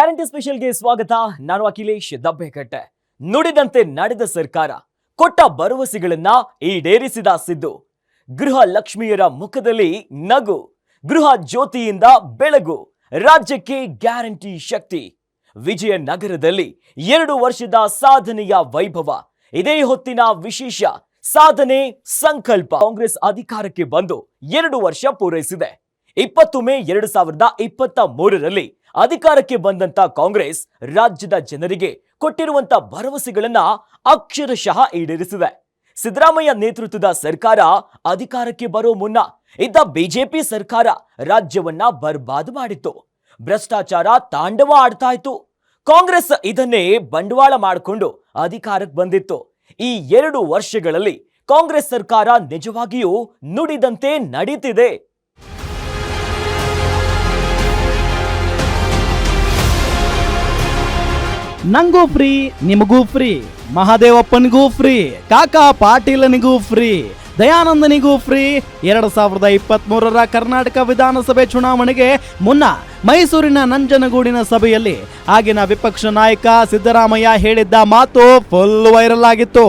Guarantee ಸ್ಪೆಷಲ್ಗೆ ಸ್ವಾಗತ. ನಾನು ಅಖಿಲೇಶ್ ದಬ್ಬೆಕಟ್ಟೆ. ನುಡಿದಂತೆ ನಡೆದ ಸರ್ಕಾರ ಕೊಟ್ಟ ಭರವಸೆಗಳನ್ನ ಈಡೇರಿಸಿದ ಸಿದ್ದು. ಗೃಹ ಲಕ್ಷ್ಮಿಯರ ಮುಖದಲ್ಲಿ ನಗು, ಗೃಹ ಜ್ಯೋತಿಯಿಂದ ಬೆಳಗು, ರಾಜ್ಯಕ್ಕೆ ಗ್ಯಾರಂಟಿ ಶಕ್ತಿ. ವಿಜಯನಗರದಲ್ಲಿ ಎರಡು ವರ್ಷದ ಸಾಧನೆಯ ವೈಭವ, ಇದೇ ಹೊತ್ತಿನ ವಿಶೇಷ ಸಾಧನೆ ಸಂಕಲ್ಪ ಕಾಂಗ್ರೆಸ್ ಅಧಿಕಾರಕ್ಕೆ ಬಂದು ಎರಡು ವರ್ಷ ಪೂರೈಸಿದೆ. ಇಪ್ಪತ್ತು ಮೇ ಎರಡು ಸಾವಿರದ ಇಪ್ಪತ್ತ ಮೂರರಲ್ಲಿ ಅಧಿಕಾರಕ್ಕೆ ಬಂದಂತ ಕಾಂಗ್ರೆಸ್ ರಾಜ್ಯದ ಜನರಿಗೆ ಕೊಟ್ಟಿರುವಂತ ಭರವಸೆಗಳನ್ನ ಅಕ್ಷರಶಃ ಈಡೇರಿಸಿದೆ. ಸಿದ್ದರಾಮಯ್ಯ ನೇತೃತ್ವದ ಸರ್ಕಾರ ಅಧಿಕಾರಕ್ಕೆ ಬರೋ ಮುನ್ನ ಇದ್ದ ಬಿಜೆಪಿ ಸರ್ಕಾರ ರಾಜ್ಯವನ್ನ ಬರ್ಬಾದ್ ಮಾಡಿತ್ತು. ಭ್ರಷ್ಟಾಚಾರ ತಾಂಡವ ಆಡ್ತಾ ಇತ್ತು. ಕಾಂಗ್ರೆಸ್ ಇದನ್ನೇ ಬಂಡವಾಳ ಮಾಡಿಕೊಂಡು ಅಧಿಕಾರಕ್ಕೆ ಬಂದಿತ್ತು. ಈ ಎರಡು ವರ್ಷಗಳಲ್ಲಿ ಕಾಂಗ್ರೆಸ್ ಸರ್ಕಾರ ನಿಜವಾಗಿಯೂ ನುಡಿದಂತೆ ನಡೀತಿದೆ. ನಂಗೂ ಫ್ರೀ, ನಿಮಗೂ ಫ್ರೀ. ಮಹಾದೇವಪ್ಪನಿಗೂ ಫ್ರೀ, ಕಾಕಾ ಪಾಟೀಲನಿಗೂ ಫ್ರೀ, ದಯಾನಂದನಿಗೂ ಫ್ರೀ. ಎರಡ್ ಸಾವಿರದ ಇಪ್ಪತ್ತ್ ಮೂರರ ಕರ್ನಾಟಕ ವಿಧಾನಸಭೆ ಚುನಾವಣೆಗೆ ಮುನ್ನ ಮೈಸೂರಿನ ನಂಜನಗೂಡಿನ ಸಭೆಯಲ್ಲಿ ಆಗಿನ ವಿಪಕ್ಷ ನಾಯಕ ಸಿದ್ದರಾಮಯ್ಯ ಹೇಳಿದ್ದ ಮಾತು ಫುಲ್ ವೈರಲ್ ಆಗಿತ್ತು.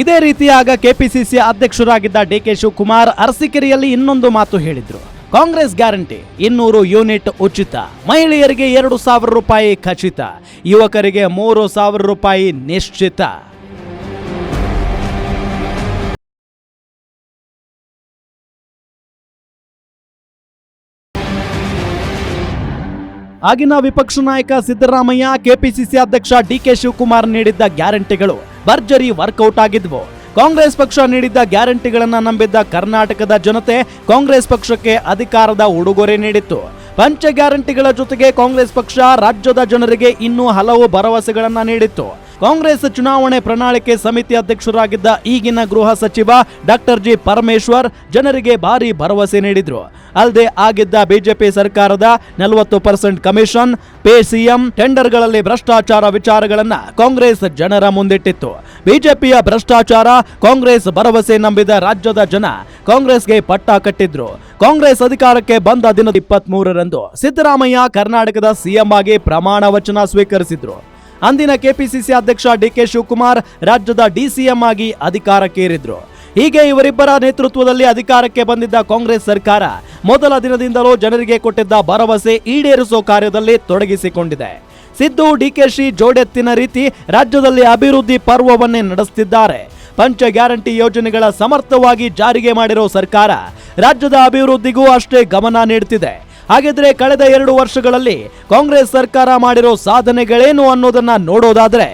ಇದೇ ರೀತಿಯಾಗ ಕೆಪಿಸಿಸಿ ಅಧ್ಯಕ್ಷರಾಗಿದ್ದ ಡಿ ಕೆ ಶಿವಕುಮಾರ್ ಅರಸಿಕೆರೆಯಲ್ಲಿ ಇನ್ನೊಂದು ಮಾತು ಹೇಳಿದ್ರು. ಕಾಂಗ್ರೆಸ್ ಗ್ಯಾರಂಟಿ, ಇನ್ನೂರು ಯೂನಿಟ್ ಉಚಿತ. ಮಹಿಳೆಯರಿಗೆ ಎರಡು ಸಾವಿರ ರೂಪಾಯಿ ಖಚಿತ. ಯುವಕರಿಗೆ ಮೂರು ಸಾವಿರ ರೂಪಾಯಿ ನಿಶ್ಚಿತ. ಆಗಿನ ವಿಪಕ್ಷ ನಾಯಕ ಸಿದ್ದರಾಮಯ್ಯ, ಕೆಪಿಸಿಸಿ ಅಧ್ಯಕ್ಷ ಡಿ ಕೆ ಶಿವಕುಮಾರ್ ನೀಡಿದ್ದ ಗ್ಯಾರಂಟಿಗಳು ಭರ್ಜರಿ ವರ್ಕೌಟ್ ಆಗಿದ್ವು. ಕಾಂಗ್ರೆಸ್ ಪಕ್ಷ ನೀಡಿದ್ದ ಗ್ಯಾರಂಟಿಗಳನ್ನು ನಂಬಿದ್ದ ಕರ್ನಾಟಕದ ಜನತೆ ಕಾಂಗ್ರೆಸ್ ಪಕ್ಷಕ್ಕೆ ಅಧಿಕಾರದ ಉಡುಗೊರೆ ನೀಡಿತ್ತು. ಪಂಚ ಗ್ಯಾರಂಟಿಗಳ ಜೊತೆಗೆ ಕಾಂಗ್ರೆಸ್ ಪಕ್ಷ ರಾಜ್ಯದ ಜನರಿಗೆ ಇನ್ನೂ ಹಲವು ಭರವಸೆಗಳನ್ನು ನೀಡಿತ್ತು. ಕಾಂಗ್ರೆಸ್ ಚುನಾವಣೆ ಪ್ರಣಾಳಿಕೆ ಸಮಿತಿ ಅಧ್ಯಕ್ಷರಾಗಿದ್ದ ಈಗಿನ ಗೃಹ ಸಚಿವ ಡಾಕ್ಟರ್ ಜಿ ಪರಮೇಶ್ವರ್ ಜನರಿಗೆ ಭಾರಿ ಭರವಸೆ ನೀಡಿದ್ರು. ಅಲ್ಲದೆ ಆಗಿದ್ದ ಬಿಜೆಪಿ ಸರ್ಕಾರದ ನಲವತ್ತು ಪರ್ಸೆಂಟ್ ಕಮಿಷನ್, ಪೇ ಸಿಎಂ ಟೆಂಡರ್ಗಳಲ್ಲಿ ಭ್ರಷ್ಟಾಚಾರ ವಿಚಾರಗಳನ್ನು ಕಾಂಗ್ರೆಸ್ ಜನರ ಮುಂದಿಟ್ಟಿತ್ತು. ಬಿಜೆಪಿಯ ಭ್ರಷ್ಟಾಚಾರ ಕಾಂಗ್ರೆಸ್ ಭರವಸೆ ನಂಬಿದ ರಾಜ್ಯದ ಜನ ಕಾಂಗ್ರೆಸ್ಗೆ ಪಟ್ಟ ಕಟ್ಟಿದ್ರು. ಕಾಂಗ್ರೆಸ್ ಅಧಿಕಾರಕ್ಕೆ ಬಂದ ದಿನದ ಇಪ್ಪತ್ತ್ ಮೂರರಂದು ಸಿದ್ದರಾಮಯ್ಯ ಕರ್ನಾಟಕದ ಸಿಎಂ ಆಗಿ ಪ್ರಮಾಣ ವಚನ ಸ್ವೀಕರಿಸಿದ್ರು. ಅಂದಿನ ಕೆಪಿಸಿಸಿ ಅಧ್ಯಕ್ಷ ಡಿಕೆ ಶಿವಕುಮಾರ್ ರಾಜ್ಯದ ಡಿಸಿಎಂ ಆಗಿ ಅಧಿಕಾರಕ್ಕೇರಿದ್ರು. ಹೀಗೆ ಇವರಿಬ್ಬರ ನೇತೃತ್ವದಲ್ಲಿ ಅಧಿಕಾರಕ್ಕೆ ಬಂದಿದ್ದ ಕಾಂಗ್ರೆಸ್ ಸರ್ಕಾರ ಮೊದಲ ದಿನದಿಂದಲೂ ಜನರಿಗೆ ಕೊಟ್ಟಿದ್ದ ಭರವಸೆ ಈಡೇರಿಸೋ ಕಾರ್ಯದಲ್ಲಿ ತೊಡಗಿಸಿಕೊಂಡಿದೆ. ಸಿದ್ದು ಡಿಕೆಶಿ ಜೋಡೆತ್ತಿನ ರೀತಿ ರಾಜ್ಯದಲ್ಲಿ ಅಭಿವೃದ್ಧಿ ಪರ್ವವನ್ನೇ ನಡೆಸುತ್ತಿದ್ದಾರೆ ಪಂಚ ಗ್ಯಾರಂಟಿ ಯೋಜನೆಗಳ ಸಮರ್ಥವಾಗಿ ಜಾರಿಗೆ ಮಾಡಿರೋ ಸರ್ಕಾರ ರಾಜ್ಯದ ಅಭಿವೃದ್ಧಿಗೂ ಅಷ್ಟೇ ಗಮನ ನೀಡುತ್ತಿದೆ ಹಾಗಿದ್ರೆ ಕಳೆದ ಎರಡು ವರ್ಷಗಳಲ್ಲಿ ಕಾಂಗ್ರೆಸ್ ಸರ್ಕಾರ ಮಾಡಿರೋ ಸಾಧನೆಗಳೇನು ಅನ್ನೋದನ್ನ ನೋಡೋದಾದ್ರೆ,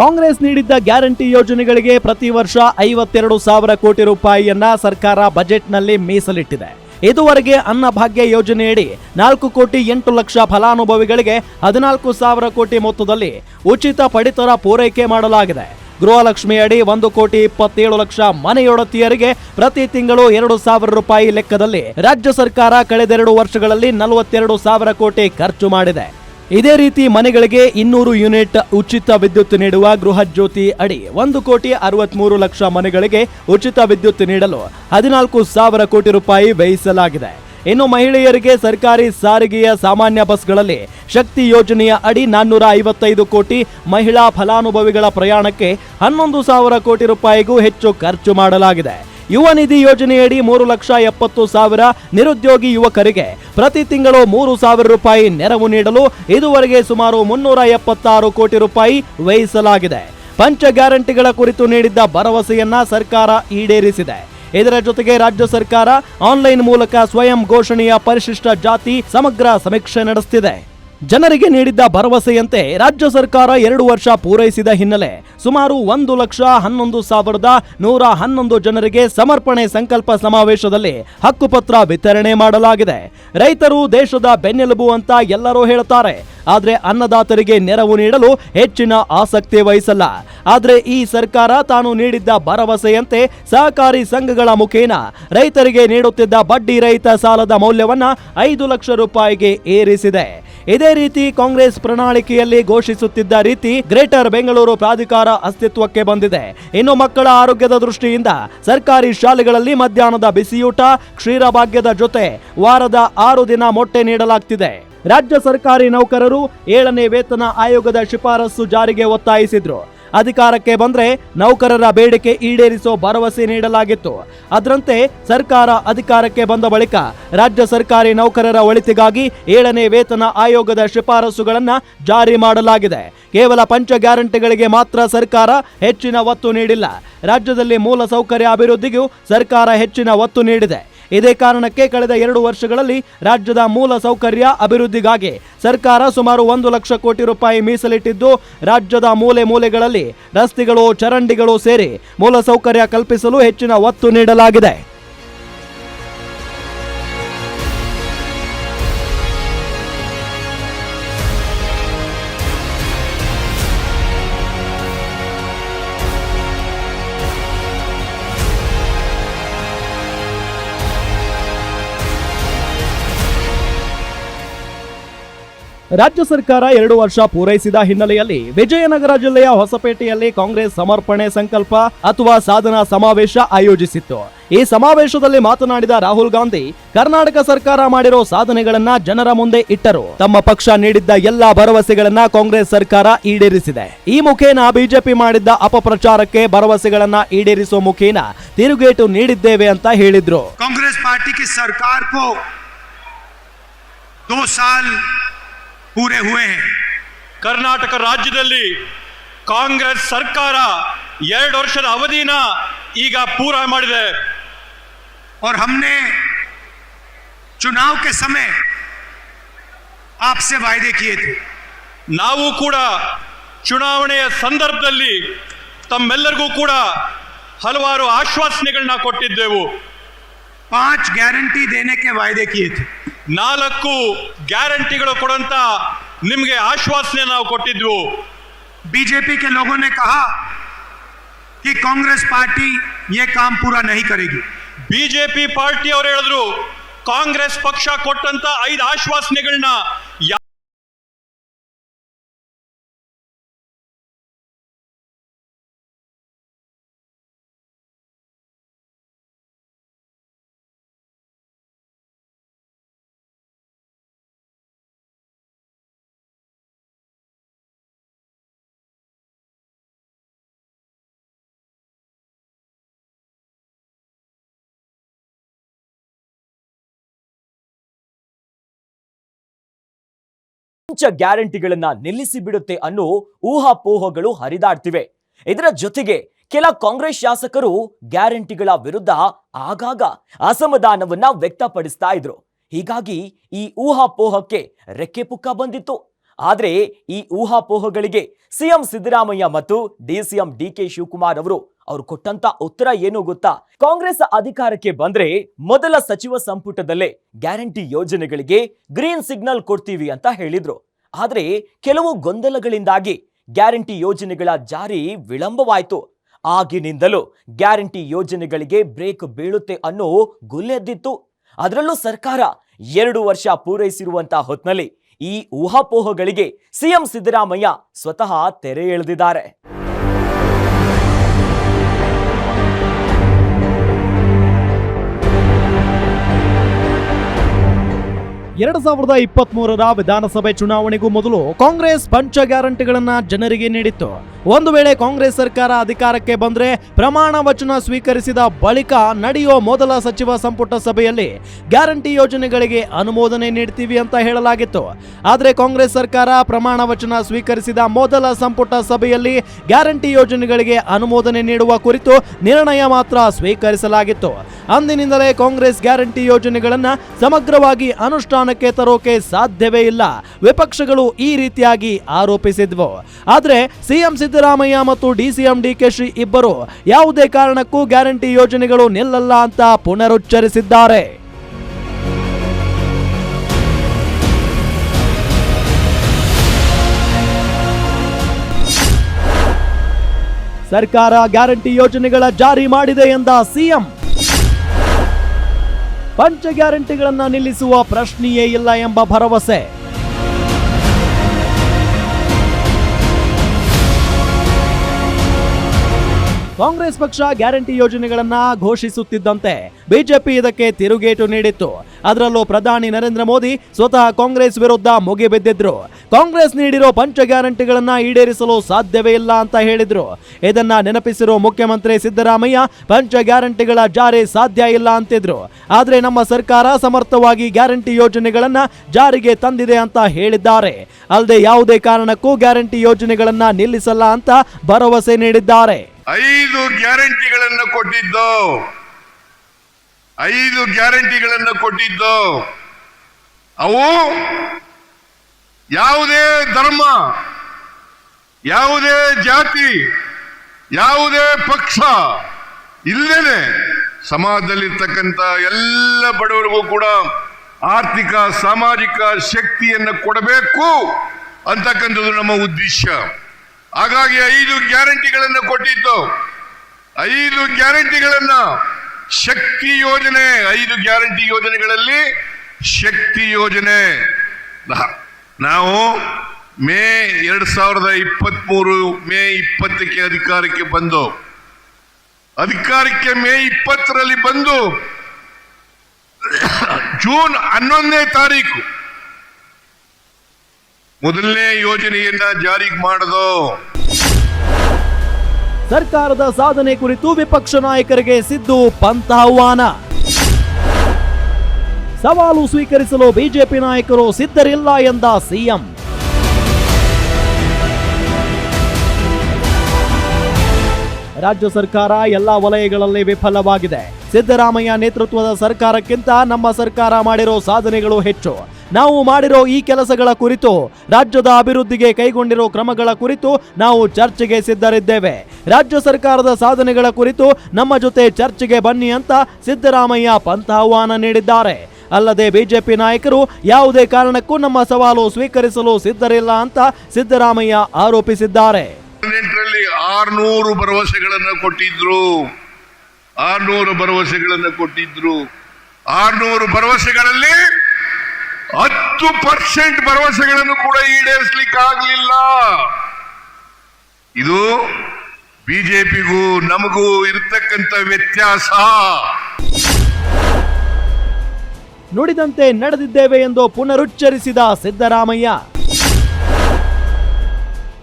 ಕಾಂಗ್ರೆಸ್ ನೀಡಿದ್ದ ಗ್ಯಾರಂಟಿ ಯೋಜನೆಗಳಿಗೆ ಪ್ರತಿ ವರ್ಷ ಐವತ್ತೆರಡು ಸಾವಿರ ಕೋಟಿ ರೂಪಾಯಿಯನ್ನ ಸರ್ಕಾರ ಬಜೆಟ್ನಲ್ಲಿ ಮೀಸಲಿಟ್ಟಿದೆ. ಇದುವರೆಗೆ ಅನ್ನಭಾಗ್ಯ ಯೋಜನೆಯಡಿ ನಾಲ್ಕು ಕೋಟಿ ಎಂಟು ಲಕ್ಷ ಫಲಾನುಭವಿಗಳಿಗೆ ಹದಿನಾಲ್ಕು ಸಾವಿರ ಕೋಟಿ ಮೊತ್ತದಲ್ಲಿ ಉಚಿತ ಪಡಿತರ ಪೂರೈಕೆ ಮಾಡಲಾಗಿದೆ. ಗೃಹಲಕ್ಷ್ಮಿ ಅಡಿ ಒಂದು ಕೋಟಿ ಇಪ್ಪತ್ತೇಳು ಲಕ್ಷ ಮನೆಯೊಡತಿಯರಿಗೆ ಪ್ರತಿ ತಿಂಗಳು ಎರಡು ಸಾವಿರ ರೂಪಾಯಿ ಲೆಕ್ಕದಲ್ಲಿ ರಾಜ್ಯ ಸರ್ಕಾರ ಕಳೆದೆರಡು ವರ್ಷಗಳಲ್ಲಿ ನಲವತ್ತೆರಡು ಸಾವಿರ ಕೋಟಿ ಖರ್ಚು ಮಾಡಿದೆ. ಇದೇ ರೀತಿ ಮನೆಗಳಿಗೆ ಇನ್ನೂರು ಯೂನಿಟ್ ಉಚಿತ ವಿದ್ಯುತ್ ನೀಡುವ ಗೃಹ ಜ್ಯೋತಿ ಅಡಿ ಒಂದು ಕೋಟಿ ಅರವತ್ಮೂರು ಲಕ್ಷ ಮನೆಗಳಿಗೆ ಉಚಿತ ವಿದ್ಯುತ್ ನೀಡಲು ಹದಿನಾಲ್ಕು ಸಾವಿರ ಕೋಟಿ ರೂಪಾಯಿ ವ್ಯಯಿಸಲಾಗಿದೆ. ಇನ್ನು ಮಹಿಳೆಯರಿಗೆ ಸರ್ಕಾರಿ ಸಾರಿಗೆಯ ಸಾಮಾನ್ಯ ಬಸ್ಗಳಲ್ಲಿ ಶಕ್ತಿ ಯೋಜನೆಯ ಅಡಿ ನಾನ್ನೂರ ಐವತ್ತೈದು ಕೋಟಿ ಮಹಿಳಾ ಫಲಾನುಭವಿಗಳ ಪ್ರಯಾಣಕ್ಕೆ ಹನ್ನೊಂದು ಸಾವಿರ ಕೋಟಿ ರೂಪಾಯಿಗೂ ಹೆಚ್ಚು ಖರ್ಚು ಮಾಡಲಾಗಿದೆ. ಯುವ ನಿಧಿ ಯೋಜನೆಯಡಿ ಮೂರು ಲಕ್ಷ ಎಪ್ಪತ್ತು ಸಾವಿರ ನಿರುದ್ಯೋಗಿ ಯುವಕರಿಗೆ ಪ್ರತಿ ತಿಂಗಳು ಮೂರು ಸಾವಿರ ರೂಪಾಯಿ ನೆರವು ನೀಡಲು ಇದುವರೆಗೆ ಸುಮಾರು ಮುನ್ನೂರ ಎಪ್ಪತ್ತಾರು ಕೋಟಿ ರೂಪಾಯಿ ವ್ಯಯಿಸಲಾಗಿದೆ. ಪಂಚ ಗ್ಯಾರಂಟಿಗಳ ಕುರಿತು ನೀಡಿದ್ದ ಭರವಸೆಯನ್ನ ಸರ್ಕಾರ ಈಡೇರಿಸಿದೆ. ಇದರ ಜೊತೆಗೆ ರಾಜ್ಯ ಸರ್ಕಾರ ಆನ್ಲೈನ್ ಮೂಲಕ ಸ್ವಯಂ ಘೋಷಣೆಯ ಪರಿಶಿಷ್ಟ ಜಾತಿ ಸಮಗ್ರ ಸಮೀಕ್ಷೆ ನಡೆಸುತ್ತಿದೆ ಜನರಿಗೆ ನೀಡಿದ್ದ ಭರವಸೆಯಂತೆ ರಾಜ್ಯ ಸರ್ಕಾರ ಎರಡು ವರ್ಷ ಪೂರೈಸಿದ ಹಿನ್ನೆಲೆ ಸುಮಾರು ಒಂದು ಲಕ್ಷ ಹನ್ನೊಂದು ಸಾವಿರದ ನೂರ ಹನ್ನೊಂದು ಜನರಿಗೆ ಸಮರ್ಪಣೆ ಸಂಕಲ್ಪ ಸಮಾವೇಶದಲ್ಲಿ ಹಕ್ಕುಪತ್ರ ವಿತರಣೆ ಮಾಡಲಾಗಿದೆ. ರೈತರು ದೇಶದ ಬೆನ್ನೆಲುಬು ಅಂತ ಎಲ್ಲರೂ ಹೇಳುತ್ತಾರೆ. ಆದರೆ ಅನ್ನದಾತರಿಗೆ ನೆರವು ನೀಡಲು ಹೆಚ್ಚಿನ ಆಸಕ್ತಿ ವಹಿಸಲ್ಲ. ಆದರೆ ಈ ಸರ್ಕಾರ ತಾನು ನೀಡಿದ್ದ ಭರವಸೆಯಂತೆ ಸಹಕಾರಿ ಸಂಘಗಳ ಮುಖೇನ ರೈತರಿಗೆ ನೀಡುತ್ತಿದ್ದ ಬಡ್ಡಿ ರಹಿತ ಸಾಲದ ಮೌಲ್ಯವನ್ನ ಐದು ಲಕ್ಷ ರೂಪಾಯಿಗೆ ಏರಿಸಿದೆ. ಇದೇ ರೀತಿ ಕಾಂಗ್ರೆಸ್ ಪ್ರಣಾಳಿಕೆಯಲ್ಲಿ ಘೋಷಿಸುತ್ತಿದ್ದ ರೀತಿ ಗ್ರೇಟರ್ ಬೆಂಗಳೂರು ಪ್ರಾಧಿಕಾರ ಅಸ್ತಿತ್ವಕ್ಕೆ ಬಂದಿದೆ. ಇನ್ನು ಮಕ್ಕಳ ಆರೋಗ್ಯದ ದೃಷ್ಟಿಯಿಂದ ಸರ್ಕಾರಿ ಶಾಲೆಗಳಲ್ಲಿ ಮಧ್ಯಾಹ್ನದ ಬಿಸಿಯೂಟ, ಕ್ಷೀರಭಾಗ್ಯದ ಜೊತೆ ವಾರದ ಆರು ದಿನ ಮೊಟ್ಟೆ ನೀಡಲಾಗ್ತಿದೆ. ರಾಜ್ಯ ಸರ್ಕಾರಿ ನೌಕರರು ಏಳನೇ ವೇತನ ಆಯೋಗದ ಶಿಫಾರಸು ಜಾರಿಗೆ ಒತ್ತಾಯಿಸಿದ್ರು. ಅಧಿಕಾರಕ್ಕೆ ಬಂದರೆ ನೌಕರರ ಬೇಡಿಕೆ ಈಡೇರಿಸೋ ಭರವಸೆ ನೀಡಲಾಗಿತ್ತು. ಅದರಂತೆ ಸರ್ಕಾರ ಅಧಿಕಾರಕ್ಕೆ ಬಂದ ಬಳಿಕ ರಾಜ್ಯ ಸರ್ಕಾರಿ ನೌಕರರ ಒಳಿತಿಗಾಗಿ ಏಳನೇ ವೇತನ ಆಯೋಗದ ಶಿಫಾರಸುಗಳನ್ನು ಜಾರಿ ಮಾಡಲಾಗಿದೆ. ಕೇವಲ ಪಂಚ ಗ್ಯಾರಂಟಿಗಳಿಗೆ ಮಾತ್ರ ಸರ್ಕಾರ ಹೆಚ್ಚಿನ ಒತ್ತು ನೀಡಿಲ್ಲ. ರಾಜ್ಯದಲ್ಲಿ ಮೂಲ ಸೌಕರ್ಯ ಅಭಿವೃದ್ಧಿಗೂ ಸರ್ಕಾರ ಹೆಚ್ಚಿನ ಒತ್ತು ನೀಡಿದೆ. ಇದೇ ಕಾರಣಕ್ಕೆ ಕಳೆದ ಎರಡು ವರ್ಷಗಳಲ್ಲಿ ರಾಜ್ಯದ ಮೂಲ ಸೌಕರ್ಯ ಅಭಿವೃದ್ಧಿಗಾಗಿ ಸರ್ಕಾರ ಸುಮಾರು ಒಂದು ಲಕ್ಷ ಕೋಟಿ ರೂಪಾಯಿ ಮೀಸಲಿಟ್ಟಿದ್ದು, ರಾಜ್ಯದ ಮೂಲೆ ಮೂಲೆಗಳಲ್ಲಿ ರಸ್ತೆಗಳು, ಚರಂಡಿಗಳು ಸೇರಿ ಮೂಲ ಸೌಕರ್ಯ ಕಲ್ಪಿಸಲು ಹೆಚ್ಚಿನ ಒತ್ತು ನೀಡಲಾಗಿದೆ. ರಾಜ್ಯ ಸರ್ಕಾರ ಎರಡು ವರ್ಷ ಪೂರೈಸಿದ ಹಿನ್ನೆಲೆಯಲ್ಲಿ ವಿಜಯನಗರ ಜಿಲ್ಲೆಯ ಹೊಸಪೇಟೆಯಲ್ಲಿ ಕಾಂಗ್ರೆಸ್ ಸಮರ್ಪಣೆ ಸಂಕಲ್ಪ ಅಥವಾ ಸಾಧನಾ ಸಮಾವೇಶ ಆಯೋಜಿಸಿತ್ತು. ಈ ಸಮಾವೇಶದಲ್ಲಿ ಮಾತನಾಡಿದ ರಾಹುಲ್ ಗಾಂಧಿ, ಕರ್ನಾಟಕ ಸರ್ಕಾರ ಮಾಡಿರೋ ಸಾಧನೆಗಳನ್ನ ಜನರ ಮುಂದೆ ಇಟ್ಟರು. ತಮ್ಮ ಪಕ್ಷ ನೀಡಿದ್ದ ಎಲ್ಲಾ ಭರವಸೆಗಳನ್ನ ಕಾಂಗ್ರೆಸ್ ಸರ್ಕಾರ ಈಡೇರಿಸಿದೆ. ಈ ಮುಖೇನ ಬಿಜೆಪಿ ಮಾಡಿದ್ದ ಅಪಪ್ರಚಾರಕ್ಕೆ ಭರವಸೆಗಳನ್ನ ಈಡೇರಿಸುವ ಮುಖೇನ ತಿರುಗೇಟು ನೀಡಿದ್ದೇವೆ ಅಂತ ಹೇಳಿದ್ರು. ಕಾಂಗ್ರೆಸ್ ಪಾರ್ಟಿ ಸರ್ಕಾರ पूरे हुए हैं ಕರ್ನಾಟಕ ರಾಜ್ಯದಲ್ಲಿ ಕಾಂಗ್ರೆಸ್ ಸರ್ಕಾರ ಎರಡು ವರ್ಷದ ಅವಧಿನ ಈಗ ಪೂರ ಮಾಡಿದೆ और हमने चुनाव के समय आपसे वायदे किए थे ನಾವು ಕೂಡ ಚುನಾವಣೆಯ ಸಂದರ್ಭದಲ್ಲಿ ತಮ್ಮೆಲ್ಲರಿಗೂ ಕೂಡ ಹಲವಾರು ಆಶ್ವಾಸನೆಗಳನ್ನ ಕೊಟ್ಟಿದ್ದೆವು पांच गारंटी देने के वायदे किए थे ನಾಲ್ಕು ಗ್ಯಾರಂಟಿಗಳು ಕೊಡಂತ ನಿಮಗೆ ಆಶ್ವಾಸನೆ ನಾವು ಕೊಟ್ಟಿದ್ವು बीजेपी के लोगों ने कहा कि कांग्रेस पार्टी ये काम पूरा नहीं करेगी ಬಿಜೆಪಿ ಪಾರ್ಟಿ ಅವರು ಹೇಳಿದ್ರು ಕಾಂಗ್ರೆಸ್ ಪಕ್ಷ ಕೊಟ್ಟಂತ ಐದು ಆಶ್ವಾಸನೆಗಳನ್ನ ಪಂಚ ಗ್ಯಾರಂಟಿಗಳನ್ನ ನಿಲ್ಲಿಸಿ ಬಿಡುತ್ತೆ ಅನ್ನೋ ಊಹಾಪೋಹಗಳು ಹರಿದಾಡ್ತಿವೆ. ಇದರ ಜೊತೆಗೆ ಕೆಲ ಕಾಂಗ್ರೆಸ್ ಶಾಸಕರು ಗ್ಯಾರಂಟಿಗಳ ವಿರುದ್ಧ ಆಗಾಗ ಅಸಮಾಧಾನವನ್ನ ವ್ಯಕ್ತಪಡಿಸ್ತಾ ಇದ್ರು. ಹೀಗಾಗಿ ಈ ಊಹಾಪೋಹಕ್ಕೆ ರೆಕ್ಕೆ ಪುಕ್ಕ ಬಂದಿತ್ತು. ಆದ್ರೆ ಈ ಊಹಾಪೋಹಗಳಿಗೆ ಸಿಎಂ ಸಿದ್ದರಾಮಯ್ಯ ಮತ್ತು ಡಿಸಿಎಂ ಡಿ ಕೆ ಶಿವಕುಮಾರ್ ಅವರು ಅವರು ಕೊಟ್ಟಂತ ಉತ್ತರ ಏನು ಗೊತ್ತಾ? ಕಾಂಗ್ರೆಸ್ ಅಧಿಕಾರಕ್ಕೆ ಬಂದ್ರೆ ಮೊದಲ ಸಚಿವ ಸಂಪುಟದಲ್ಲೇ ಗ್ಯಾರಂಟಿ ಯೋಜನೆಗಳಿಗೆ ಗ್ರೀನ್ ಸಿಗ್ನಲ್ ಕೊಡ್ತೀವಿ ಅಂತ ಹೇಳಿದ್ರು. ಆದ್ರೆ ಕೆಲವು ಗೊಂದಲಗಳಿಂದಾಗಿ ಗ್ಯಾರಂಟಿ ಯೋಜನೆಗಳ ಜಾರಿ ವಿಳಂಬವಾಯಿತು. ಆಗಿನಿಂದಲೂ ಗ್ಯಾರಂಟಿ ಯೋಜನೆಗಳಿಗೆ ಬ್ರೇಕ್ ಬೀಳುತ್ತೆ ಅನ್ನೋ ಗುಲ್ಲೆದ್ದಿತ್ತು. ಅದರಲ್ಲೂ ಸರ್ಕಾರ ಎರಡು ವರ್ಷ ಪೂರೈಸಿರುವಂತಹ ಹೊತ್ನಲ್ಲಿ ಈ ಊಹಾಪೋಹಗಳಿಗೆ ಸಿಎಂ ಸಿದ್ದರಾಮಯ್ಯ ಸ್ವತಃ ತೆರೆ ಎಳೆದಿದ್ದಾರೆ. ಎರಡು ಸಾವಿರದ ಇಪ್ಪತ್ತ್ ವಿಧಾನಸಭೆ ಚುನಾವಣೆಗೂ ಮೊದಲು ಕಾಂಗ್ರೆಸ್ ಪಂಚ ಗ್ಯಾರಂಟಿಗಳನ್ನ ಜನರಿಗೆ ನೀಡಿತ್ತು. ಒಂದು ವೇಳೆ ಕಾಂಗ್ರೆಸ್ ಸರ್ಕಾರ ಅಧಿಕಾರಕ್ಕೆ ಬಂದ್ರೆ ಪ್ರಮಾಣ ವಚನ ಸ್ವೀಕರಿಸಿದ ಬಳಿಕ ನಡೆಯುವ ಮೊದಲ ಸಚಿವ ಸಂಪುಟ ಸಭೆಯಲ್ಲಿ ಗ್ಯಾರಂಟಿ ಯೋಜನೆಗಳಿಗೆ ಅನುಮೋದನೆ ನೀಡ್ತೀವಿ ಅಂತ ಹೇಳಲಾಗಿತ್ತು. ಆದರೆ ಕಾಂಗ್ರೆಸ್ ಸರ್ಕಾರ ಪ್ರಮಾಣ ವಚನ ಸ್ವೀಕರಿಸಿದ ಮೊದಲ ಸಂಪುಟ ಸಭೆಯಲ್ಲಿ ಗ್ಯಾರಂಟಿ ಯೋಜನೆಗಳಿಗೆ ಅನುಮೋದನೆ ನೀಡುವ ಕುರಿತು ನಿರ್ಣಯ ಮಾತ್ರ ಸ್ವೀಕರಿಸಲಾಗಿತ್ತು. ಅಂದಿನಿಂದಲೇ ಕಾಂಗ್ರೆಸ್ ಗ್ಯಾರಂಟಿ ಯೋಜನೆಗಳನ್ನ ಸಮಗ್ರವಾಗಿ ಅನುಷ್ಠಾನಕ್ಕೆ ತರೋಕೆ ಸಾಧ್ಯವೇ ಇಲ್ಲ. ವಿಪಕ್ಷಗಳು ಈ ರೀತಿಯಾಗಿ ಆರೋಪಿಸಿದ್ವು. ಆದರೆ ಸಿಎಂ ಸಿದ್ದರಾಮಯ್ಯ ಮತ್ತು ಡಿಸಿಎಂ ಡಿಕೆ ಶ್ರೀ ಇಬ್ಬರು ಯಾವುದೇ ಕಾರಣಕ್ಕೂ ಗ್ಯಾರಂಟಿ ಯೋಜನೆಗಳು ನಿಲ್ಲಲ್ಲ ಅಂತ ಪುನರುಚ್ಚರಿಸಿದ್ದಾರೆ. ಸರ್ಕಾರ ಗ್ಯಾರಂಟಿ ಯೋಜನೆಗಳ ಜಾರಿ ಮಾಡಿದೆ ಎಂದ ಸಿಎಂ. ಪಂಚ ಗ್ಯಾರಂಟಿಗಳನ್ನು ನಿಲ್ಲಿಸುವ ಪ್ರಶ್ನೆಯೇ ಇಲ್ಲ ಎಂಬ ಭರವಸೆ. ಕಾಂಗ್ರೆಸ್ ಪಕ್ಷ ಗ್ಯಾರಂಟಿ ಯೋಜನೆಗಳನ್ನ ಘೋಷಿಸುತ್ತಿದ್ದಂತೆ ಬಿಜೆಪಿ ಇದಕ್ಕೆ ತಿರುಗೇಟು ನೀಡಿತ್ತು. ಅದರಲ್ಲೂ ಪ್ರಧಾನಿ ನರೇಂದ್ರ ಮೋದಿ ಸ್ವತಃ ಕಾಂಗ್ರೆಸ್ ವಿರುದ್ಧ ಮುಗಿಬಿದ್ದಿದ್ರು ಕಾಂಗ್ರೆಸ್ ನೀಡಿರೋ ಪಂಚ ಗ್ಯಾರಂಟಿಗಳನ್ನ ಈಡೇರಿಸಲು ಸಾಧ್ಯವೇ ಇಲ್ಲ ಅಂತ ಹೇಳಿದ್ರು. ಇದನ್ನ ನೆನಪಿಸಿರೋ ಮುಖ್ಯಮಂತ್ರಿ ಸಿದ್ದರಾಮಯ್ಯ, ಪಂಚ ಗ್ಯಾರಂಟಿಗಳ ಜಾರಿ ಸಾಧ್ಯ ಇಲ್ಲ ಅಂತಿದ್ರು. ಆದ್ರೆ ನಮ್ಮ ಸರ್ಕಾರ ಸಮರ್ಥವಾಗಿ ಗ್ಯಾರಂಟಿ ಯೋಜನೆಗಳನ್ನ ಜಾರಿಗೆ ತಂದಿದೆ ಅಂತ ಹೇಳಿದ್ದಾರೆ. ಅಲ್ಲದೆ ಯಾವುದೇ ಕಾರಣಕ್ಕೂ ಗ್ಯಾರಂಟಿ ಯೋಜನೆಗಳನ್ನ ನಿಲ್ಲಿಸಲ್ಲ ಅಂತ ಭರವಸೆ ನೀಡಿದ್ದಾರೆ. ಐದು ಗ್ಯಾರಂಟಿಗಳನ್ನು ಕೊಟ್ಟಿದ್ದು. ಐದು ಗ್ಯಾರಂಟಿಗಳನ್ನು ಕೊಟ್ಟಿದ್ದು. ಅವು ಯಾವುದೇ ಧರ್ಮ, ಯಾವುದೇ ಜಾತಿ, ಯಾವುದೇ ಪಕ್ಷ ಇಲ್ಲದೇನೆ ಸಮಾಜದಲ್ಲಿರ್ತಕ್ಕಂಥ ಎಲ್ಲ ಬಡವರಿಗೂ ಕೂಡ ಆರ್ಥಿಕ, ಸಾಮಾಜಿಕ ಶಕ್ತಿಯನ್ನು ಕೊಡಬೇಕು ಅಂತಕ್ಕಂಥದ್ದು ನಮ್ಮ ಉದ್ದೇಶ. ಹಾಗಾಗಿ ಐದು ಗ್ಯಾರಂಟಿಗಳನ್ನು ಕೊಟ್ಟಿತ್ತು ಐದು ಗ್ಯಾರಂಟಿಗಳನ್ನ ಶಕ್ತಿ ಯೋಜನೆ, ಐದು ಗ್ಯಾರಂಟಿ ಯೋಜನೆಗಳಲ್ಲಿ ಶಕ್ತಿ ಯೋಜನೆ. ನಾವು ಮೇ ಎರಡ್ ಸಾವಿರದ ಇಪ್ಪತ್ಮೂರು, ಮೇ ಇಪ್ಪತ್ತಕ್ಕೆ ಅಧಿಕಾರಕ್ಕೆ ಬಂದು, ಅಧಿಕಾರಕ್ಕೆ ಮೇ ಇಪ್ಪತ್ತರಲ್ಲಿ ಬಂದು, ಜೂನ್ ಹನ್ನೊಂದನೇ ತಾರೀಕು ಮೊದಲನೇ ಯೋಜನೆಯನ್ನ ಜಾರಿಗೆ ಮಾಡೋದು. ಸರ್ಕಾರದ ಸಾಧನೆ ಕುರಿತು ವಿಪಕ್ಷ ನಾಯಕರಿಗೆ ಸಿದ್ದು ಪಂತ ಆಹ್ವಾನ. ಸವಾಲು ಸ್ವೀಕರಿಸಲು ಬಿಜೆಪಿ ನಾಯಕರು ಸಿದ್ಧರಿಲ್ಲ ಎಂದ ಸಿಎಂ. ರಾಜ್ಯ ಸರ್ಕಾರ ಎಲ್ಲಾ ವಲಯಗಳಲ್ಲಿ ವಿಫಲವಾಗಿದೆ. ಸಿದ್ದರಾಮಯ್ಯ ನೇತೃತ್ವದ ಸರ್ಕಾರಕ್ಕಿಂತ ನಮ್ಮ ಸರ್ಕಾರ ಮಾಡಿರೋ ಸಾಧನೆಗಳು ಹೆಚ್ಚು. ನಾವು ಮಾಡಿರೋ ಈ ಕೆಲಸಗಳ ಕುರಿತು, ರಾಜ್ಯದ ಅಭಿವೃದ್ಧಿಗೆ ಕೈಗೊಂಡಿರೋ ಕ್ರಮಗಳ ಕುರಿತು ನಾವು ಚರ್ಚೆಗೆ ಸಿದ್ಧರಿದ್ದೇವೆ. ರಾಜ್ಯ ಸರ್ಕಾರದ ಸಾಧನೆಗಳ ಕುರಿತು ನಮ್ಮ ಜೊತೆ ಚರ್ಚೆಗೆ ಬನ್ನಿ ಅಂತ ಸಿದ್ದರಾಮಯ್ಯ ಪಂಥ ಆಹ್ವಾನ ನೀಡಿದ್ದಾರೆ. ಅಲ್ಲದೆ ಬಿಜೆಪಿ ನಾಯಕರು ಯಾವುದೇ ಕಾರಣಕ್ಕೂ ನಮ್ಮ ಸವಾಲು ಸ್ವೀಕರಿಸಲು ಸಿದ್ಧರಿಲ್ಲ ಅಂತ ಸಿದ್ದರಾಮಯ್ಯ ಆರೋಪಿಸಿದ್ದಾರೆ. ಆರ್ನೂರು ಭರವಸೆಗಳನ್ನು ಕೊಟ್ಟಿದ್ರು. ಆರ್ನೂರು ಭರವಸೆಗಳನ್ನು ಕೊಟ್ಟಿದ್ರು. ಆರ್ನೂರು ಭರವಸೆಗಳಲ್ಲಿ ಹತ್ತು ಪರ್ಸೆಂಟ್ ಭರವಸೆಗಳನ್ನು ಕೂಡ ಈಡೇರಿಸಲಿಕ್ಕೆ ಆಗಲಿಲ್ಲ ಇದು ಬಿಜೆಪಿಗೂ ನಮಗೂ ಇರತಕ್ಕಂಥ ವ್ಯತ್ಯಾಸ. ನುಡಿದಂತೆ ನಡೆದಿದ್ದೇವೆ ಎಂದು ಪುನರುಚ್ಚರಿಸಿದ ಸಿದ್ದರಾಮಯ್ಯ.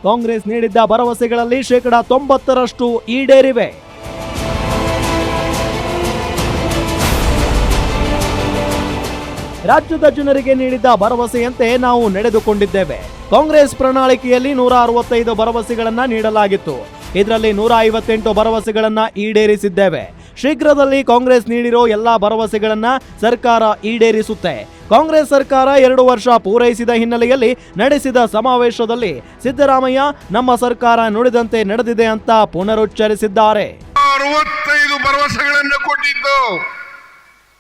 ಕಾಂಗ್ರೆಸ್ ನೀಡಿದ್ದ ಭರವಸೆಗಳಲ್ಲಿ ಶೇಕಡಾ ತೊಂಬತ್ತರಷ್ಟು ಈಡೇರಿವೆ. ರಾಜ್ಯದ ಜನರಿಗೆ ನೀಡಿದ್ದ ಭರವಸೆಯಂತೆ ನಾವು ನಡೆದುಕೊಂಡಿದ್ದೇವೆ. ಕಾಂಗ್ರೆಸ್ ಪ್ರಣಾಳಿಕೆಯಲ್ಲಿ ನೂರ ಅರವತ್ತೈದು ಭರವಸೆಗಳನ್ನ ನೀಡಲಾಗಿತ್ತು. ಇದರಲ್ಲಿ ನೂರ ಐವತ್ತೆಂಟು ಭರವಸೆಗಳನ್ನ ಈಡೇರಿಸಿದ್ದೇವೆ. ಶೀಘ್ರದಲ್ಲಿ ಕಾಂಗ್ರೆಸ್ ನೀಡಿರೋ ಎಲ್ಲಾ ಭರವಸೆಗಳನ್ನ ಸರ್ಕಾರ ಈಡೇರಿಸುತ್ತೆ. ಕಾಂಗ್ರೆಸ್ ಸರ್ಕಾರ ಎರಡು ವರ್ಷ ಪೂರೈಸಿದ ಹಿನ್ನೆಲೆಯಲ್ಲಿ ನಡೆಸಿದ ಸಮಾವೇಶದಲ್ಲಿ ಸಿದ್ದರಾಮಯ್ಯ, ನಮ್ಮ ಸರ್ಕಾರ ನುಡಿದಂತೆ ನಡೆದಿದೆ ಅಂತ ಪುನರುಚ್ಚರಿಸಿದ್ದಾರೆ.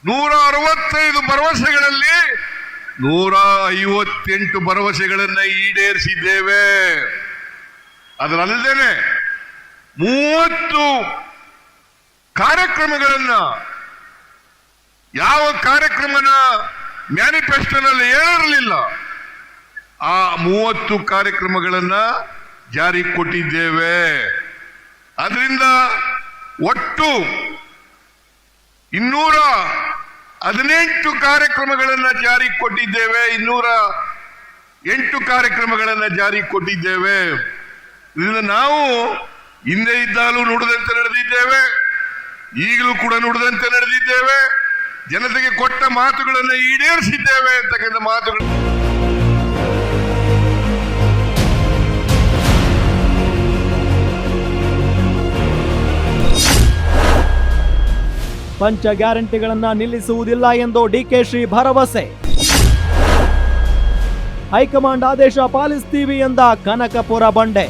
ನೂರ ಅರವತ್ತೈದು ಭರವಸೆಗಳಲ್ಲಿ ನೂರ ಐವತ್ತೆಂಟು ಭರವಸೆಗಳನ್ನ ಈಡೇರಿಸಿದ್ದೇವೆ. ಅದರಲ್ಲದೇನೆ ಮೂವತ್ತು ಕಾರ್ಯಕ್ರಮಗಳನ್ನ ಯಾವ ಕಾರ್ಯಕ್ರಮನ ಮ್ಯಾನಿಫೆಸ್ಟೋನಲ್ಲಿ ಹೇಳಿರಲಿಲ್ಲ ಆ ಮೂವತ್ತು ಕಾರ್ಯಕ್ರಮಗಳನ್ನ ಜಾರಿ ಕೊಟ್ಟಿದ್ದೇವೆ. ಅದರಿಂದ ಒಟ್ಟು ಇನ್ನೂರ ಹದಿನೆಂಟು ಕಾರ್ಯಕ್ರಮಗಳನ್ನು ಜಾರಿ ಕೊಟ್ಟಿದ್ದೇವೆ, ಇನ್ನೂರ ಎಂಟು ಕಾರ್ಯಕ್ರಮಗಳನ್ನು ಜಾರಿ ಕೊಟ್ಟಿದ್ದೇವೆ. ಇದನ್ನು ನಾವು ಹಿಂದೆ ಇದ್ದಾಗಲೂ ನುಡಿದಂತೆ ನಡೆದಿದ್ದೇವೆ, ಈಗಲೂ ಕೂಡ ನುಡಿದಂತೆ ನಡೆದಿದ್ದೇವೆ. ಜನತೆಗೆ ಕೊಟ್ಟ ಮಾತುಗಳನ್ನು ಈಡೇರಿಸಿದ್ದೇವೆ ಅಂತಕ್ಕಂಥ ಮಾತುಗಳು. ಪಂಚ ಗ್ಯಾರಂಟಿಗಳನ್ನು ನಿಲ್ಲಿಸುವುದಿಲ್ಲ ಎಂದು ಡಿಕೆಶಿ ಭರವಸೆ. ಹೈಕಮಾಂಡ್ ಆದೇಶ ಪಾಲಿಸ್ತೀವಿ ಎಂದ ಕನಕಪುರ ಬಂಡೆ.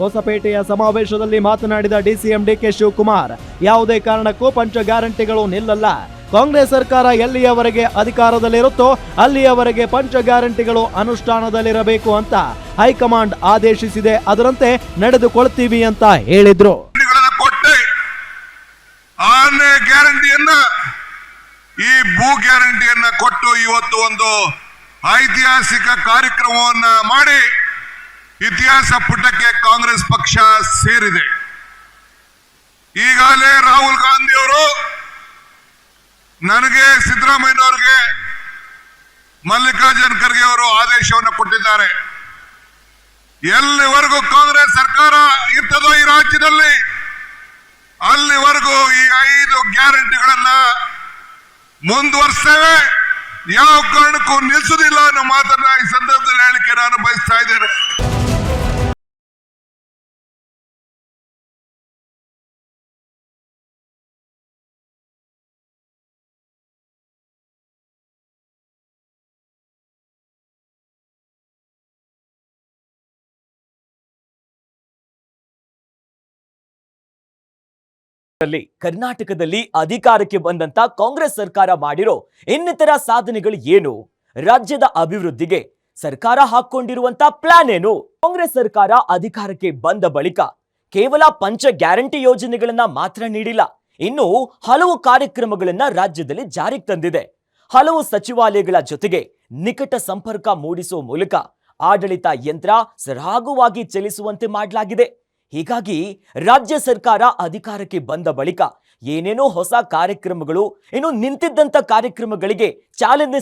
ಹೊಸಪೇಟೆಯ ಸಮಾವೇಶದಲ್ಲಿ ಮಾತನಾಡಿದ ಡಿಸಿಎಂ ಡಿಕೆ ಶಿವಕುಮಾರ್, ಯಾವುದೇ ಕಾರಣಕ್ಕೂ ಪಂಚ ಗ್ಯಾರಂಟಿಗಳು ನಿಲ್ಲಲ್ಲ. ಕಾಂಗ್ರೆಸ್ ಸರ್ಕಾರ ಎಲ್ಲಿಯವರೆಗೆ ಅಧಿಕಾರದಲ್ಲಿರುತ್ತೋ ಅಲ್ಲಿಯವರೆಗೆ ಪಂಚ ಗ್ಯಾರಂಟಿಗಳು ಅನುಷ್ಠಾನದಲ್ಲಿರಬೇಕು ಅಂತ ಹೈಕಮಾಂಡ್ ಆದೇಶಿಸಿದೆ. ಅದರಂತೆ ನಡೆದುಕೊಳ್ತೀವಿ ಅಂತ ಹೇಳಿದ್ರು. ಆರನೇ ಗ್ಯಾರಂಟಿಯನ್ನ, ಈ ಭೂ ಗ್ಯಾರಂಟಿಯನ್ನ ಕೊಟ್ಟು ಇವತ್ತು ಒಂದು ಐತಿಹಾಸಿಕ ಕಾರ್ಯಕ್ರಮವನ್ನ ಮಾಡಿ ಇತಿಹಾಸ ಪುಟಕ್ಕೆ ಕಾಂಗ್ರೆಸ್ ಪಕ್ಷ ಸೇರಿದೆ. ಈಗಾಗಲೇ ರಾಹುಲ್ ಗಾಂಧಿ ಅವರು ನನಗೆ ಸಿದ್ದರಾಮಯ್ಯನವರಿಗೆ ಮಲ್ಲಿಕಾರ್ಜುನ್ ಖರ್ಗೆ ಅವರು ಆದೇಶವನ್ನು ಕೊಟ್ಟಿದ್ದಾರೆ. ಎಲ್ಲಿವರೆಗೂ ಕಾಂಗ್ರೆಸ್ ಸರ್ಕಾರ ಇರ್ತದೋ ಈ ರಾಜ್ಯದಲ್ಲಿ, ಅಲ್ಲಿವರೆಗೂ ಈ ಐದು ಗ್ಯಾರಂಟಿಗಳನ್ನ ಮುಂದುವರಿಸ್ತೇವೆ ಯಾವ ಕಾರಣಕ್ಕೂ ನಿಲ್ಲಿಸುವುದಿಲ್ಲ ಅನ್ನೋ ಮಾತನ್ನ ಈ ಸಂದರ್ಭದಲ್ಲಿ ಹೇಳಿಕೆ ನಾನು ಬಯಸ್ತಾ ಇದ್ದೇನೆ. ಕರ್ನಾಟಕದಲ್ಲಿ ಅಧಿಕಾರಕ್ಕೆ ಬಂದಂತ ಕಾಂಗ್ರೆಸ್ ಸರ್ಕಾರ ಮಾಡಿರೋ ಇನ್ನಿತರ ಸಾಧನೆಗಳು ಏನು? ರಾಜ್ಯದ ಅಭಿವೃದ್ಧಿಗೆ ಸರ್ಕಾರ ಹಾಕೊಂಡಿರುವಂತ ಪ್ಲಾನ್ ಏನು? ಕಾಂಗ್ರೆಸ್ ಸರ್ಕಾರ ಅಧಿಕಾರಕ್ಕೆ ಬಂದ ಬಳಿಕ ಕೇವಲ ಪಂಚ ಗ್ಯಾರಂಟಿ ಯೋಜನೆಗಳನ್ನ ಮಾತ್ರ ನೀಡಿಲ್ಲ. ಇನ್ನು ಹಲವು ಕಾರ್ಯಕ್ರಮಗಳನ್ನ ರಾಜ್ಯದಲ್ಲಿ ಜಾರಿಗೆ ತಂದಿದೆ. ಹಲವು ಸಚಿವಾಲಯಗಳ ಜೊತೆಗೆ ನಿಕಟ ಸಂಪರ್ಕ ಮೂಡಿಸುವ ಮೂಲಕ ಆಡಳಿತ ಯಂತ್ರ ಸರಾಗವಾಗಿ ಚಲಿಸುವಂತೆ ಮಾಡಲಾಗಿದೆ. ಹೀಗಾಗಿ ರಾಜ್ಯ ಸರ್ಕಾರ ಅಧಿಕಾರಕ್ಕೆ ಬಂದ ಬಳಿಕ ಏನೇನೋ ಹೊಸ ಕಾರ್ಯಕ್ರಮಗಳು ಇನ್ನು ನಿಂತಿದ್ದಂತ ಕಾರ್ಯಕ್ರಮಗಳಿಗೆ ಚಾಲನೆ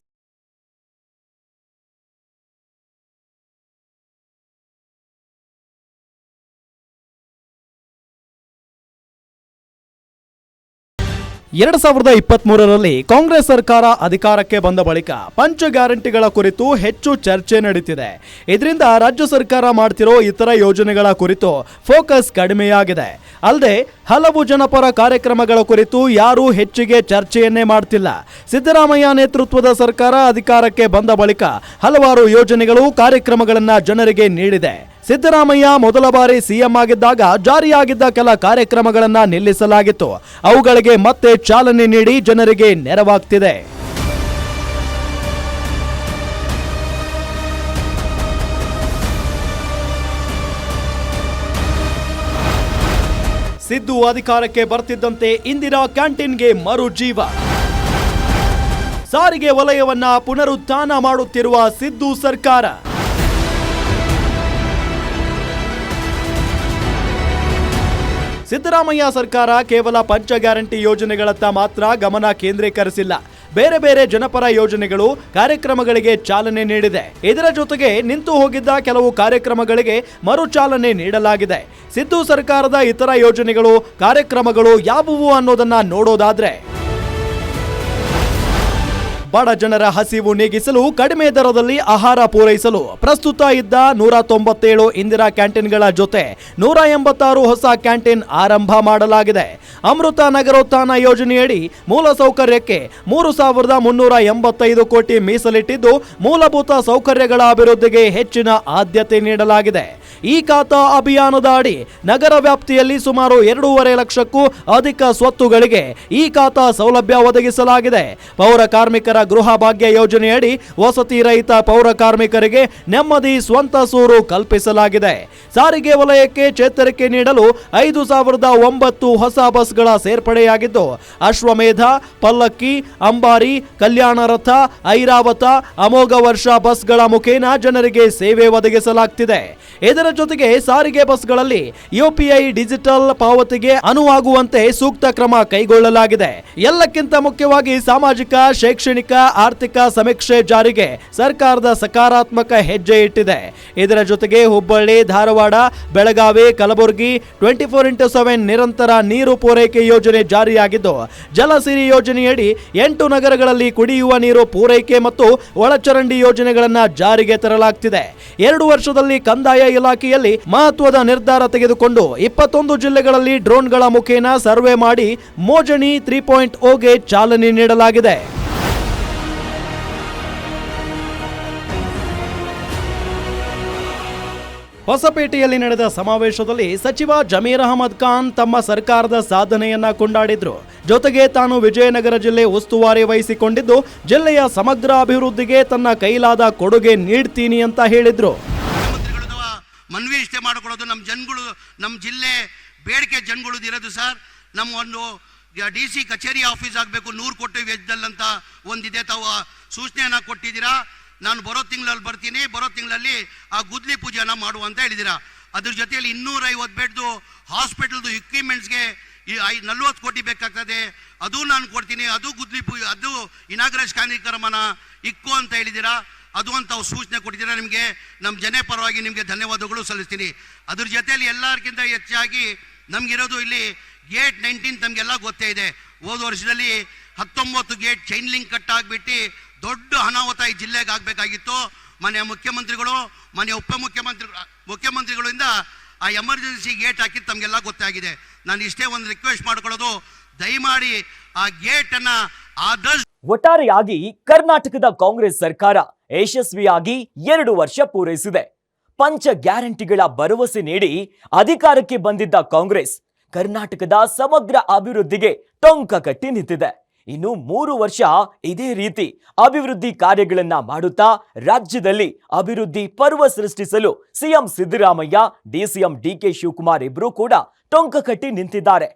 ಎರಡ್ ಸಾವಿರದ ಇಪ್ಪತ್ತ್ ಮೂರರಲ್ಲಿ ಕಾಂಗ್ರೆಸ್ ಸರ್ಕಾರ ಅಧಿಕಾರಕ್ಕೆ ಬಂದ ಬಳಿಕ ಪಂಚ ಗ್ಯಾರಂಟಿಗಳ ಕುರಿತು ಹೆಚ್ಚು ಚರ್ಚೆ ನಡೀತಿದೆ. ಇದರಿಂದ ರಾಜ್ಯ ಸರ್ಕಾರ ಮಾಡ್ತಿರೋ ಇತರ ಯೋಜನೆಗಳ ಕುರಿತು ಫೋಕಸ್ ಕಡಿಮೆಯಾಗಿದೆ. ಅಲ್ಲದೆ, ಹಲವು ಜನಪರ ಕಾರ್ಯಕ್ರಮಗಳ ಕುರಿತು ಯಾರೂ ಹೆಚ್ಚಿಗೆ ಚರ್ಚೆಯನ್ನೇ ಮಾಡ್ತಿಲ್ಲ. ಸಿದ್ದರಾಮಯ್ಯ ನೇತೃತ್ವದ ಸರ್ಕಾರ ಅಧಿಕಾರಕ್ಕೆ ಬಂದ ಬಳಿಕ ಹಲವಾರು ಯೋಜನೆಗಳು, ಕಾರ್ಯಕ್ರಮಗಳನ್ನು ಜನರಿಗೆ ನೀಡಿದೆ. ಸಿದ್ದರಾಮಯ್ಯ ಮೊದಲ ಬಾರಿ ಸಿಎಂ ಆಗಿದ್ದಾಗ ಜಾರಿಯಾಗಿದ್ದ ಕೆಲ ಕಾರ್ಯಕ್ರಮಗಳನ್ನು ನಿಲ್ಲಿಸಲಾಗಿತ್ತು. ಅವುಗಳಿಗೆ ಮತ್ತೆ ಚಾಲನೆ ನೀಡಿ ಜನರಿಗೆ ನೆರವಾಗ್ತಿದೆ. ಸಿದ್ದು ಅಧಿಕಾರಕ್ಕೆ ಬರ್ತಿದ್ದಂತೆ ಇಂದಿರಾ ಕ್ಯಾಂಟೀನ್ಗೆ ಮರು ಜೀವ ಸಾರಿಗೆ ವಲಯವನ್ನ ಪುನರುತ್ಥಾನ ಮಾಡುತ್ತಿರುವ ಸಿದ್ದು ಸರ್ಕಾರ. ಸಿದ್ದರಾಮಯ್ಯ ಸರ್ಕಾರ ಕೇವಲ ಪಂಚ ಗ್ಯಾರಂಟಿ ಯೋಜನೆಗಳತ್ತ ಮಾತ್ರ ಗಮನ ಕೇಂದ್ರೀಕರಿಸಿಲ್ಲ. ಬೇರೆ ಬೇರೆ ಜನಪರ ಯೋಜನೆಗಳು ಕಾರ್ಯಕ್ರಮಗಳಿಗೆ ಚಾಲನೆ ನೀಡಿದೆ. ಇದರ ಜೊತೆಗೆ ನಿಂತು ಹೋಗಿದ್ದ ಕೆಲವು ಕಾರ್ಯಕ್ರಮಗಳಿಗೆ ಮರು ಚಾಲನೆ ನೀಡಲಾಗಿದೆ. ಸಿದ್ದು ಸರ್ಕಾರದ ಇತರ ಯೋಜನೆಗಳು, ಕಾರ್ಯಕ್ರಮಗಳು ಯಾವುವು ಅನ್ನೋದನ್ನ ನೋಡೋದಾದ್ರೆ ಬಡ ಜನರ ಹಸಿವು ನೀಗಿಸಲು ಕಡಿಮೆ ದರದಲ್ಲಿ ಆಹಾರ ಪೂರೈಸಲು ಪ್ರಸ್ತುತ ಇದ್ದ ನೂರ ತೊಂಬತ್ತೇಳು ಇಂದಿರಾ ಕ್ಯಾಂಟೀನ್ಗಳ ಜೊತೆ ನೂರ ಎಂಬತ್ತಾರು ಹೊಸ ಕ್ಯಾಂಟೀನ್ ಆರಂಭ ಮಾಡಲಾಗಿದೆ. ಅಮೃತ ನಗರೋತ್ಥಾನ ಯೋಜನೆಯಡಿ ಮೂಲಸೌಕರ್ಯಕ್ಕೆ ಮೂರು ಸಾವಿರದ ಮುನ್ನೂರ ಎಂಬತ್ತೈದು ಕೋಟಿ ಮೀಸಲಿಟ್ಟಿದ್ದು ಮೂಲಭೂತ ಸೌಕರ್ಯಗಳ ಅಭಿವೃದ್ಧಿಗೆ ಹೆಚ್ಚಿನ ಆದ್ಯತೆ ನೀಡಲಾಗಿದೆ. ಈ ಖಾತಾ ಅಭಿಯಾನದ ಅಡಿ ನಗರ ವ್ಯಾಪ್ತಿಯಲ್ಲಿ ಸುಮಾರು ಎರಡೂವರೆ ಲಕ್ಷಕ್ಕೂ ಅಧಿಕ ಸ್ವತ್ತುಗಳಿಗೆ ಈ ಖಾತಾ ಸೌಲಭ್ಯ ಒದಗಿಸಲಾಗಿದೆ. ಪೌರ ಕಾರ್ಮಿಕರ ಗೃಹ ಭಾಗ್ಯ ಯೋಜನೆಯಡಿ ವಸತಿ ರಹಿತ ಪೌರ ಕಾರ್ಮಿಕರಿಗೆ ನೆಮ್ಮದಿ ಸ್ವಂತ ಸೂರು ಕಲ್ಪಿಸಲಾಗಿದೆ. ಸಾರಿಗೆ ವಲಯಕ್ಕೆ ಚೇತರಿಕೆ ನೀಡಲು ಐದು ಸಾವಿರದ ಒಂಬತ್ತು ಹೊಸ ಬಸ್ಗಳ ಸೇರ್ಪಡೆಯಾಗಿದ್ದು, ಅಶ್ವಮೇಧ, ಪಲ್ಲಕ್ಕಿ, ಅಂಬಾರಿ ಕಲ್ಯಾಣ ರಥ ಐರಾವತ ಅಮೋಘ ವರ್ಷ ಬಸ್ಗಳ ಮುಖೇನ ಜನರಿಗೆ ಸೇವೆ ಒದಗಿಸಲಾಗ್ತಿದೆ. ಇದರ ಜೊತೆಗೆ ಸಾರಿಗೆ ಬಸ್ಗಳಲ್ಲಿ ಯುಪಿಐ ಡಿಜಿಟಲ್ ಪಾವತಿಗೆ ಅನುವಾಗುವಂತೆ ಸೂಕ್ತ ಕ್ರಮ ಕೈಗೊಳ್ಳಲಾಗಿದೆ. ಎಲ್ಲಕ್ಕಿಂತ ಮುಖ್ಯವಾಗಿ ಸಾಮಾಜಿಕ, ಶೈಕ್ಷಣಿಕ, ಆರ್ಥಿಕ ಸಮೀಕ್ಷೆ ಜಾರಿಗೆ ಸರ್ಕಾರದ ಸಕಾರಾತ್ಮಕ ಹೆಜ್ಜೆ ಇಟ್ಟಿದೆ. ಇದರ ಜೊತೆಗೆ Hubballi, Dharwad, Belagavi, Kalaburagi twenty four into seven ನಿರಂತರ ನೀರು ಪೂರೈಕೆ ಯೋಜನೆ ಜಾರಿಯಾಗಿದ್ದು, ಜಲಸಿರಿ ಯೋಜನೆಯಡಿ ಎಂಟು ನಗರಗಳಲ್ಲಿ ಕುಡಿಯುವ ನೀರು ಪೂರೈಕೆ ಮತ್ತು ಒಳಚರಂಡಿ ಯೋಜನೆಗಳನ್ನು ಜಾರಿಗೆ ತರಲಾಗ್ತಿದೆ. ಎರಡು ವರ್ಷದಲ್ಲಿ ಕಂದಾಯ ಇಲಾಖೆಯಲ್ಲಿ ಮಹತ್ವದ ನಿರ್ಧಾರ ತೆಗೆದುಕೊಂಡು ಇಪ್ಪತ್ತೊಂದು ಜಿಲ್ಲೆಗಳಲ್ಲಿ ಡ್ರೋನ್ಗಳ ಮುಖೇನ ಸರ್ವೆ ಮಾಡಿ ಮೋಜಣಿ ತ್ರೀ ಪಾಯಿಂಟ್ ಓಗೆ ಚಾಲನೆ ನೀಡಲಾಗಿದೆ. ಹೊಸಪೇಟೆಯಲ್ಲಿ ನಡೆದ ಸಮಾವೇಶದಲ್ಲಿ ಸಚಿವ ಜಮೀರ್ ಅಹಮದ್ ಖಾನ್ ತಮ್ಮ ಸರ್ಕಾರದ ಸಾಧನೆಯನ್ನ ಕೊಂಡಾಡಿದ್ರು. ಜೊತೆಗೆ ತಾನು ವಿಜಯನಗರ ಜಿಲ್ಲೆ ಉಸ್ತುವಾರಿ ವಹಿಸಿಕೊಂಡಿದ್ದು, ಜಿಲ್ಲೆಯ ಸಮಗ್ರ ಅಭಿವೃದ್ಧಿಗೆ ತನ್ನ ಕೈಲಾದ ಕೊಡುಗೆ ನೀಡ್ತೀನಿ ಅಂತ ಹೇಳಿದ್ರು. ಮನವಿ ಇಷ್ಟೇ ಮಾಡ್ಕೊಳ್ಳೋದು ನಮ್ಮ ಜನಗಳು, ನಮ್ಮ ಜಿಲ್ಲೆ ಬೇಡಿಕೆ ಜನಗಳದ್ದು ಇರೋದು ಸರ್. ನಮ್ಮ ಒಂದು ಡಿ ಸಿ ಕಚೇರಿ ಆಫೀಸ್ ಆಗಬೇಕು, ನೂರು ಕೋಟಿ ವೆಜ್ದಲ್ಲಂತ ಅಂತ ಒಂದಿದೆ ತಾವು ಸೂಚನೆಯನ್ನ ಕೊಟ್ಟಿದ್ದೀರಾ. ನಾನು ಬರೋ ತಿಂಗಳಲ್ಲಿ ಬರ್ತೀನಿ, ಬರೋ ತಿಂಗಳಲ್ಲಿ ಆ ಗುದ್ಲಿ ಪೂಜೆನ ಮಾಡುವ ಅಂತ ಹೇಳಿದ್ದೀರಾ. ಅದ್ರ ಜೊತೆಯಲ್ಲಿ ಇನ್ನೂರೈವತ್ತು ಬೆಡ್ದು ಹಾಸ್ಪಿಟಲ್ದು ಇಕ್ವಿಪ್ಮೆಂಟ್ಸ್ಗೆ ಈ ಐ, ನಲ್ವತ್ತು ಕೋಟಿ ಬೇಕಾಗ್ತದೆ. ಅದು ನಾನು ಕೊಡ್ತೀನಿ, ಅದು ಗುದ್ಲಿ ಪೂಜೆ, ಅದು ಇನಾಗ್ರೇಷ್ ಕಾರ್ಯಕ್ರಮನ ಇಕ್ಕೋ ಅಂತ ಹೇಳಿದ್ದೀರಾ. ಅದು ಅಂತ ಸೂಚನೆ ಕೊಟ್ಟಿದ್ದೀರಾ ನಿಮಗೆ? ನಮ್ಮ ಜನ ಪರವಾಗಿ ನಿಮಗೆ ಧನ್ಯವಾದಗಳು ಸಲ್ಲಿಸ್ತೀನಿ. ಅದ್ರ ಜೊತೆಯಲ್ಲಿ ಎಲ್ಲರಿಗಿಂತ ಹೆಚ್ಚಾಗಿ ನಮಗಿರೋದು ಇಲ್ಲಿ ಗೇಟ್ ನೈನ್ಟೀನ್ ತಮಗೆಲ್ಲ ಗೊತ್ತೇ ಇದೆ. ಹೋದ ವರ್ಷದಲ್ಲಿ ಹತ್ತೊಂಬತ್ತು ಗೇಟ್ ಚೈನ್ ಲಿಂಕ್ ಕಟ್ ಆಗಿಬಿಟ್ಟು ದೊಡ್ಡ ಅನಾಹುತ ಈ ಜಿಲ್ಲೆಗೆ ಆಗಬೇಕಾಗಿತ್ತು. ಮನೆಯ ಮುಖ್ಯಮಂತ್ರಿಗಳು, ಮನೆಯ ಉಪಮುಖ್ಯಮಂತ್ರಿ ಮುಖ್ಯಮಂತ್ರಿಗಳಿಂದ ಆ ಎಮರ್ಜೆನ್ಸಿ ಗೇಟ್ ಹಾಕಿದ್ದು ತಮಗೆಲ್ಲ ಗೊತ್ತಾಗಿದೆ ನಾನು ಇಷ್ಟೇ ಒಂದು ರಿಕ್ವೆಸ್ಟ್ ಮಾಡ್ಕೊಳ್ಳೋದು, ದಯಮಾಡಿ ಆ ಗೇಟನ್ನು ಆದಷ್ಟು ಒಟ್ಟಾರೆಯಾಗಿ ಕರ್ನಾಟಕದ ಕಾಂಗ್ರೆಸ್ ಸರ್ಕಾರ ಯಶಸ್ವಿಯಾಗಿ ಎರಡು ವರ್ಷ ಪೂರೈಸಿದೆ. ಪಂಚ ಗ್ಯಾರಂಟಿಗಳ ಭರವಸೆ ನೀಡಿ ಅಧಿಕಾರಕ್ಕೆ ಬಂದಿದ್ದ ಕಾಂಗ್ರೆಸ್ ಕರ್ನಾಟಕದ ಸಮಗ್ರ ಅಭಿವೃದ್ಧಿಗೆ ಟೊಂಕ ಕಟ್ಟಿ ನಿಂತಿದೆ. ಇನ್ನು ಮೂರು ವರ್ಷ ಇದೇ ರೀತಿ ಅಭಿವೃದ್ಧಿ ಕಾರ್ಯಗಳನ್ನ ಮಾಡುತ್ತಾ ರಾಜ್ಯದಲ್ಲಿ ಅಭಿವೃದ್ಧಿ ಪರ್ವ ಸೃಷ್ಟಿಸಲು CM Siddaramaiah DCM DK Shivakumar ಇಬ್ಬರೂ ಕೂಡ ಟೊಂಕ ಕಟ್ಟಿ ನಿಂತಿದ್ದಾರೆ.